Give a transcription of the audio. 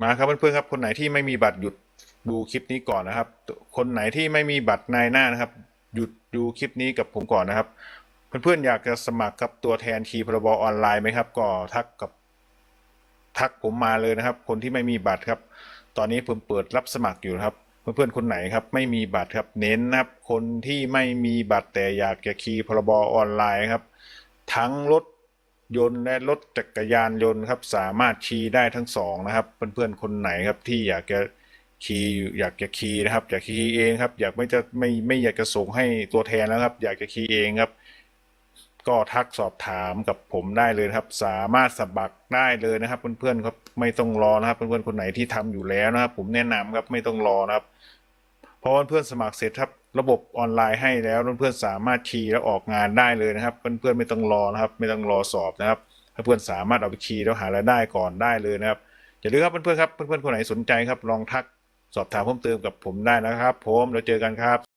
มาครับเพื่อนๆครับ คนไหนที่ไม่มีบัตรหยุดดูคลิปนี้ก่อนนะครับ คนไหนที่ไม่มีบัตรนายหน้านะครับ หยุดดูคลิปนี้กับผมก่อนนะครับ เพื่อนๆอยากจะสมัครกับตัวแทนทีพรบออนไลน์ไหมครับ ก็ทักกับทักผมมาเลยนะครับ คนที่ไม่มีบัตรครับ ตอนนี้ผมเปิดรับสมัครอยู่ครับ เพื่อนๆคนไหนครับ ไม่มีบัตรครับ เน้นนะครับ คนที่ไม่มีบัตรแต่อยากจะขี่พรบออนไลน์ครับ ทั้งรถ ยนต์และรถจักรยานยนต์ครับสามารถขี่ได้ทั้งสองนะครับ เพื่อนๆคนไหนครับที่อยากจะขี่อยากจะขี่นะครับ อยากขี่เองครับ อยากไม่จะไม่ไม่อยากจะส่งให้ตัวแทนแล้วครับ อยากจะขี่เองครับ ก็ทักสอบถามกับผมได้เลยครับ สามารถสมัครได้เลยนะครับ เพื่อนๆครับไม่ต้องรอนะครับ เพื่อนๆคนไหนที่ทำอยู่แล้วนะครับ ผมแนะนำครับไม่ต้องรอนะครับ พอเพื่อนสมัครเสร็จครับระบบออนไลน์ให้แล้วเพื่อนๆสามารถคีย์แล้วออกงานได้เลยนะครับ เพื่อนๆไม่ต้องรอนะครับ ไม่ต้องรอสอบนะครับเพื่อนสามารถเอาไปคีย์แล้วหารายได้ก่อนได้เลยนะครับอย่าลืมครับเพื่อนๆครับเพื่อนๆคนไหนสนใจครับลองทักสอบถามเพิ่มเติมกับผมได้นะครับ ผมเราเจอกันครับ